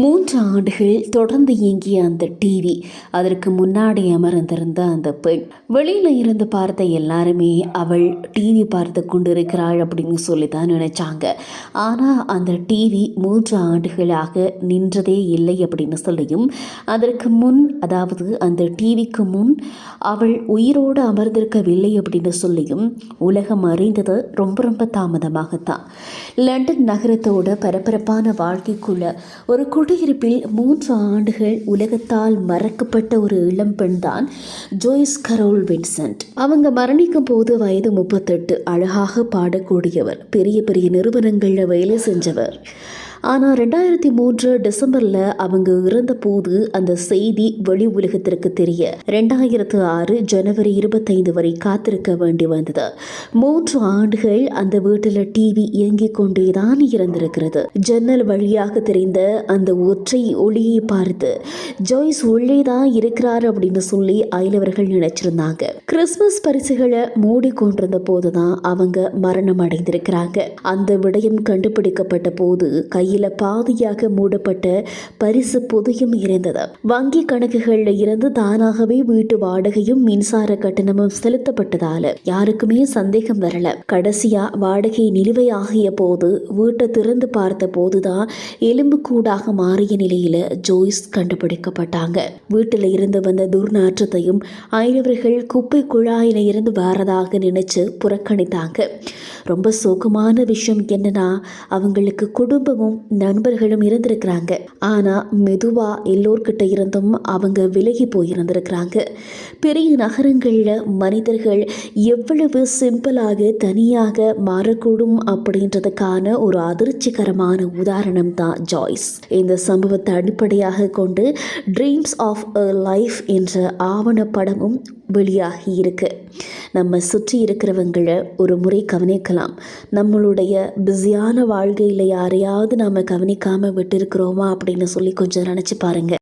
மூன்று ஆண்டுகள் தொடர்ந்து இயங்கிய அந்த டிவி அதற்கு முன்னாடி அமர்ந்திருந்த அந்த பெண். வெளியில் இருந்து பார்த்த எல்லாருமே அவள் டிவி பார்த்து கொண்டிருக்கிறாள் அப்படின்னு சொல்லி தான் நினைச்சாங்க. ஆனால் அந்த டிவி மூன்று ஆண்டுகளாக நின்றதே இல்லை அப்படின்னு சொல்லியும் அதற்கு முன் அதாவது அந்த டிவிக்கு முன் அவள் உயிரோடு அமர்ந்திருக்கவில்லை அப்படின்னு சொல்லியும் உலகம் அறிந்தது ரொம்ப ரொம்ப தாமதமாகத்தான். லண்டன் நகரத்தோட பரபரப்பான வாழ்க்கைக்குள்ள ஒரு குடியிருப்பில் மூன்று ஆண்டுகள் உலகத்தால் மறக்கப்பட்ட ஒரு இளம்பெண் தான் ஜோய்ஸ் கரோல் வின்சென்ட். அவங்க மரணிக்கும் போது வயது முப்பத்தெட்டு அழகாக பாடக்கூடியவர் பெரிய பெரிய நிறுவனங்களில் வேலை செஞ்சவர். ஆனால் ரெண்டாயிரத்தி மூன்று டிசம்பரில் அவங்க இறந்தபோது அந்த செய்தி வெளி உலகத்திற்கு தெரிய ரெண்டாயிரத்து ஆறு ஜனவரி இருபத்தைந்து வரை காத்திருக்க வேண்டி வந்தது. மூன்று ஆண்டுகள் அந்த வீட்டில் டிவி இயங்கிக் கொண்டே தான் இருந்திருக்கிறது. ஜன்னல் வழியாக தெரிந்த அந்த ஒற்றை ஒளியை பார்த்து ஜோய்ஸ் உள்ளே தான் இருக்கிறார் அப்படின்னு சொல்லி அயலவர்கள் நினைச்சிருந்தாங்க. கிறிஸ்மஸ் பரிசுகளை மூடிக்கொண்டிருந்த போதுதான் அவங்க மரணம் அடைந்திருக்கிறாங்க. அந்த விடயம் கண்டுபிடிக்கப்பட்ட போது கையில் பாதியாக மூடப்பட்ட பரிசு பொதியும் இருந்தது. வங்கி கணக்குகள்ல இருந்து தானாகவே வீட்டு வாடகையும் மின்சார கட்டணமும் செலுத்தப்பட்டதால யாருக்குமே சந்தேகம் வரல. கடைசியா வாடகை நிலுவையாகிய போது வீட்டை திறந்து பார்த்த போதுதான் எலும்புக்கூடாக மாறிய நிலையில ஜோய்ஸ் கண்டுபிடிக்கப்பட்டாங்க. வீட்டில் இருந்து வந்த துர்நாற்றத்தையும் அயலவர்கள் குப்பை குழாயில இருந்து வாரதாக நினைச்சு புறக்கணித்தாங்க. ரொம்ப சோகமான விஷயம் என்னன்னா அவங்களுக்கு குடும்பமும் நண்பர்களும் இருந்திருக்கிறாங்க. ஆனா மெதுவா எல்லோர்கிட்ட இருந்தும் அவங்க விலகி போயிருந்திருக்கிறாங்க. பெரிய நகரங்களில் மனிதர்கள் எவ்வளவு சிம்பிளாக தனியாக மாறக்கூடும் அப்படின்றதுக்கான ஒரு அதிர்ச்சிகரமான உதாரணம் தான் ஜாய்ஸ். இந்த சம்பவத்தை அடிப்படையாக கொண்டு ட்ரீம்ஸ் ஆஃப் அ லைஃப் என்ற ஆவணப்படமும் வெளியாகி இருக்கு. நம்ம சுற்றி இருக்கிறவங்களை ஒரு முறை கவனிக்கலாம். நம்மளுடைய பிஸியான வாழ்க்கையில் யாரையாவது நாம் கவனிக்காமல் விட்டுருக்குறோமா அப்படின்னு சொல்லி கொஞ்சம் நினச்சி பாருங்கள்